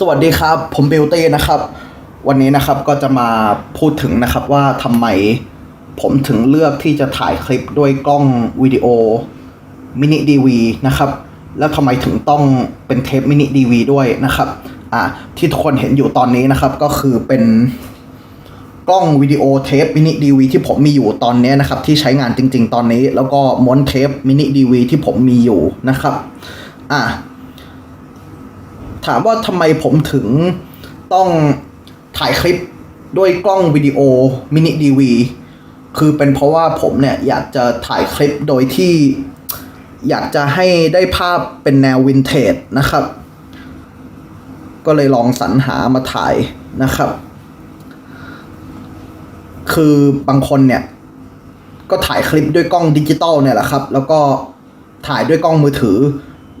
สวัสดีครับ ผมบิวตี้นะครับ วันนี้นะครับก็จะมาพูดถึงนะครับว่าทำไมผมถึงเลือกที่จะถ่ายคลิปด้วยกล้องวิดีโอมินิดีวีนะครับ แล้วทำไมถึงต้องเป็นเทปมินิดีวีด้วยนะครับอ่าที่ทุกคนเห็นอยู่ตอนนี้นะครับก็คือเป็นกล้องวิดีโอเทปมินิดีวีที่ผมมีอยู่ตอนนี้นะครับ ที่ใช้งานจริง ๆ ตอนนี้ แล้วก็ม้วนเทปมินิดีวีที่ผมมีอยู่นะครับอะ ถามว่าทำไมผมถึงต้องถ่ายคลิปด้วยกล้องวิดีโอมินิดีวีคือเป็นเพราะว่าผมเนี่ยอยากจะถ่ายคลิปโดยที่อยากจะให้ได้ภาพเป็นแนววินเทจนะครับ ก็เลยลองสรรหามาถ่ายนะครับ คือบางคนเนี่ย ก็ถ่ายคลิปด้วยกล้องดิจิตอลเนี่ยแหละครับ แล้วก็ถ่ายด้วยกล้องมือถือ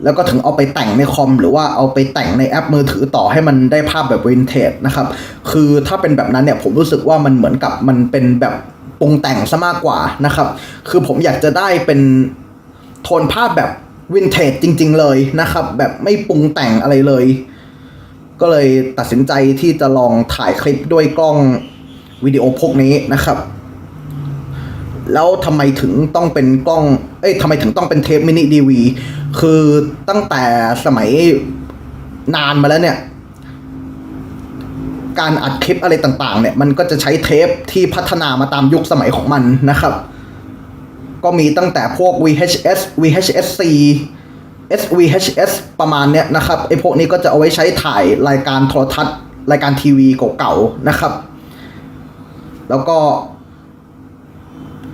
แล้วก็ถึงเอาไปแต่งในคอม หรือว่าเอาไปแต่งในแอปมือถือต่อให้มันได้ภาพแบบวินเทจนะครับ คือถ้าเป็นแบบนั้นเนี่ยผมรู้สึกว่ามันเหมือนกับมันเป็นแบบปรุงแต่งซะมากกว่านะครับ คือผมอยากจะได้เป็นโทนภาพแบบวินเทจจริง ๆ เลยนะครับ แบบไม่ปรุงแต่งอะไรเลย ก็เลยตัดสินใจที่จะลองถ่ายคลิปด้วยกล้องวิดีโอพวกนี้นะครับ แล้วทำไมถึงต้องเป็นกล้อง เอ้ยทำไมถึงต้องเป็นเทปมินิดีวี คือตั้งแต่สมัยนานมาแล้วเนี่ย การอัดคลิปอะไรต่างๆ เนี่ย มันก็จะใช้เทปที่พัฒนามาตามยุคสมัยของมันนะครับ ก็มีตั้งแต่พวก VHS VHS-C SVHS ประมาณเนี้ยนะครับไอ้พวกนี้ก็จะเอาไว้ใช้ถ่ายรายการโทรทัศน์ รายการทีวีเก่าๆนะครับ แล้วก็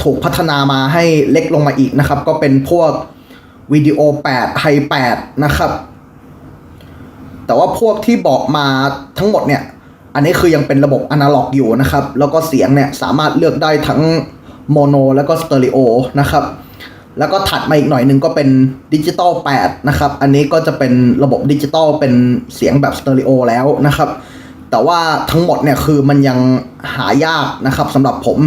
ถูกพัฒนามาให้เล็กลงมาอีกนะครับ ก็เป็นพวก วิดีโอ8ไฮ8นะครับ แต่ว่าพวกที่บอกมาทั้งหมดเนี่ย อันนี้คือยังเป็นระบบอนาล็อกอยู่นะครับ แล้วก็เสียงเนี่ยสามารถเลือกได้ทั้งโมโนแล้วก็สเตอริโอนะครับแล้วก็ถัดมาอีกหน่อยหนึ่งก็เป็นดิจิตอล8นะครับ อันนี้ก็จะเป็นระบบดิจิตอลเป็นเสียงแบบสเตอริโอแล้วนะครับ แต่ว่าทั้งหมดเนี่ยคือมันยังหายากนะครับสำหรับผม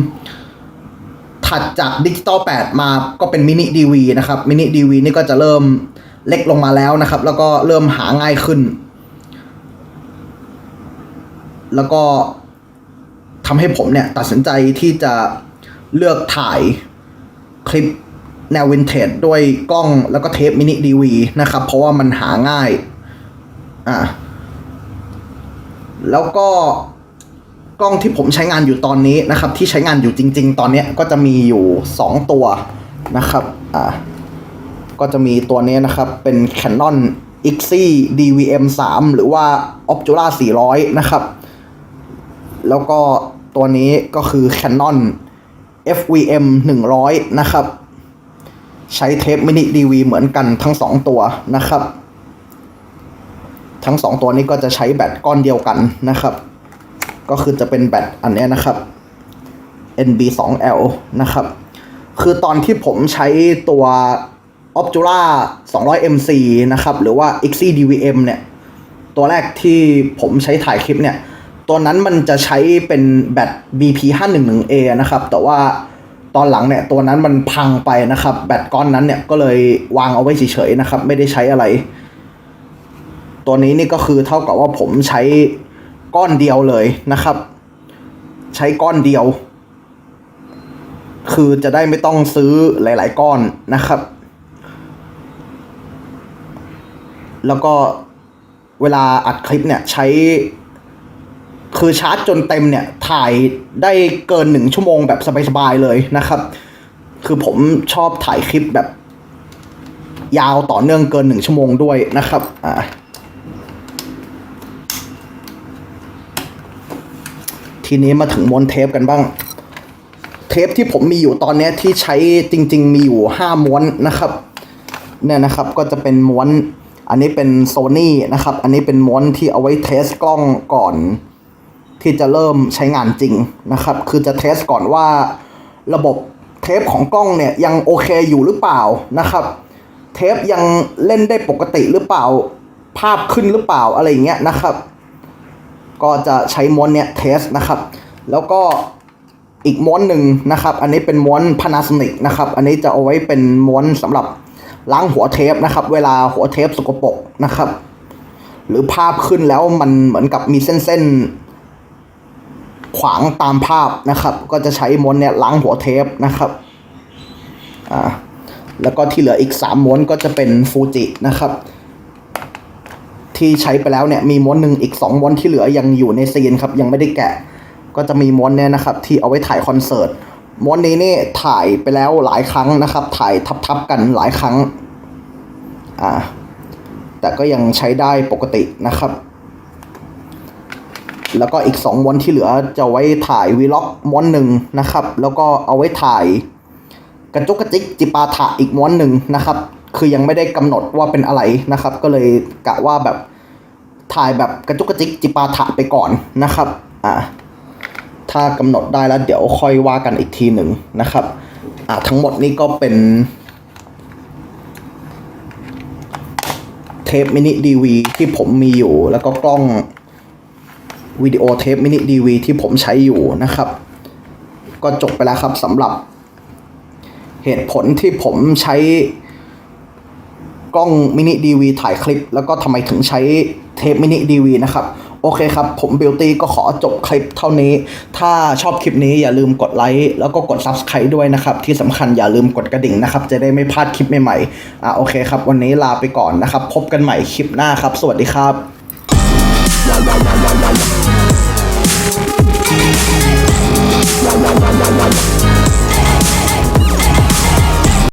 ถัดจากดิจิตอล8มาก็เป็นมินิดีวีนะครับมินิดีวีนี่ก็จะเริ่มเล็กลงมาแล้วนะครับ แล้วก็เริ่มหาง่ายขึ้น แล้วก็ทำให้ผมเนี่ย ตัดสินใจที่จะเลือกถ่ายคลิปแนววินเทจด้วยกล้องแล้วก็เทปมินิดีวีนะครับ เพราะว่ามันหาง่าย อ่าแล้วก็ กล้องที่ผมใช้งานอยู่ตอนนี้นะครับ ที่ใช้งานอยู่จริง ๆ ตอนนี้ก็จะมีอยู่ 2 ตัวนะครับอ่าก็จะมีตัวนี้นะครับเป็น Canon IXI DVM 3หรือว่า Obscura 400 นะครับ แล้วก็ตัวนี้ก็คือ Canon FVM 100 นะครับ ใช้เทปมินิดีวีเหมือนกันทั้งสองตัวนะครับ ทั้งสองตัวนี้ก็จะใช้แบตก้อนเดียวกันนะครับ ก็คือจะเป็นแบตอันนี้นะครับ NB2L นะครับ คือตอนที่ผมใช้ตัว Obscura 200MC นะครับ หรือว่า XC DVM เนี่ย ตัวแรกที่ผมใช้ถ่ายคลิปเนี่ย ตัวนั้นมันจะใช้เป็นแบต BP511A นะครับ แต่ว่าตอนหลังเนี่ย ตัวนั้นมันพังไปนะครับ แบตก้อนนั้นเนี่ย ก็เลยวางเอาไว้เฉยๆนะครับ ไม่ได้ใช้อะไร ตัวนี้นี่ก็คือเท่ากับว่าผมใช้ ก้อนเดียวเลยนะครับ ใช้ก้อนเดียว คือจะได้ไม่ต้องซื้อหลาย ๆ ก้อนนะครับ แล้วก็เวลาอัดคลิปเนี่ยใช้ คือชาร์จจนเต็มเนี่ย ถ่ายได้เกินหนึ่งชั่วโมงแบบสบาย ๆ เลยนะครับ คือผมชอบถ่ายคลิปแบบยาวต่อเนื่องเกินหนึ่งชั่วโมงด้วยนะครับ อ่า ทีนี้มาถึงม้วนเทปกันบ้าง เทปที่ผมมีอยู่ตอนนี้ที่ใช้จริง ๆ มีอยู่ห้าม้วนนะครับ เนี่ยนะครับก็จะเป็นม้วน อันนี้เป็นโซนี่นะครับ อันนี้เป็นม้วนที่เอาไว้เทสกล้องก่อน ที่จะเริ่มใช้งานจริงนะครับ คือจะเทสก่อนว่าระบบเทปของกล้องเนี่ยยังโอเคอยู่หรือเปล่านะครับ เทปยังเล่นได้ปกติหรือเปล่า ภาพขึ้นหรือเปล่าอะไรอย่างเงี้ยนะครับ ก็จะใช้ม้วนเนี่ยเทสนะครับ แล้วก็อีกม้วนหนึ่งนะครับ อันนี้เป็นม้วน Panasonic นะครับ อันนี้จะเอาไว้เป็นม้วนสำหรับล้างหัวเทปนะครับ เวลาหัวเทปสกปรกนะครับ หรือภาพขึ้นแล้วมันเหมือนกับมีเส้นๆขวางตามภาพนะครับ ก็จะใช้ม้วนเนี่ยล้างหัวเทปนะครับอ่าแล้วก็ที่เหลืออีกสามม้วนก็จะเป็นฟูจินะครับ ที่ใช้ไปแล้วเนี่ยมีม้วนหนึ่งอีกสองม้วนที่เหลือยังอยู่ในซีนครับยังไม่ได้แกะ ก็จะมีม้วนเนี่ยนะครับที่เอาไว้ถ่ายคอนเสิร์ตม้วนนี้นี่ถ่ายไปแล้วหลายครั้งนะครับ ถ่ายทับๆกันหลายครั้งอ่าแต่ก็ยังใช้ได้ปกตินะครับ แล้วก็อีกสองม้วนที่เหลือจะไว้ถ่ายวีล็อกม้วนหนึ่งนะครับ แล้วก็เอาไว้ถ่ายกระจุกกระจิกจิปาถะอีกม้วนหนึ่งนะครับ คือยังไม่ได้กำหนดว่าเป็นอะไรนะครับ ก็เลยกะว่าแบบถ่ายแบบกระจุกกระจิกจิปาถะไปก่อนนะครับอ่าถ้ากำหนดได้แล้วเดี๋ยวค่อยว่ากันอีกทีหนึ่งนะครับอ่าทั้งหมดนี้ก็เป็นเทปมินิดีวีที่ผมมีอยู่ แล้วก็กล้องวิดีโอเทปมินิดีวีที่ผมใช้อยู่นะครับ ก็จบไปแล้วครับสำหรับเหตุผลที่ผมใช้ กล้องมินิดีวีถ่ายคลิป แล้วก็ทำไมถึงใช้เทปมินิดีวีนะครับโอเคครับ ผมบิวตี้ก็ขอจบคลิปเท่านี้ ถ้าชอบคลิปนี้อย่าลืมกดไลค์แล้วก็กด Subscribe ด้วยนะครับ ที่สำคัญอย่าลืมกดกระดิ่งนะครับ จะได้ไม่พลาดคลิปใหม่ๆอะโอเคครับ วันนี้ลาไปก่อนนะครับ พบกันใหม่คลิปหน้าครับ สวัสดีครับ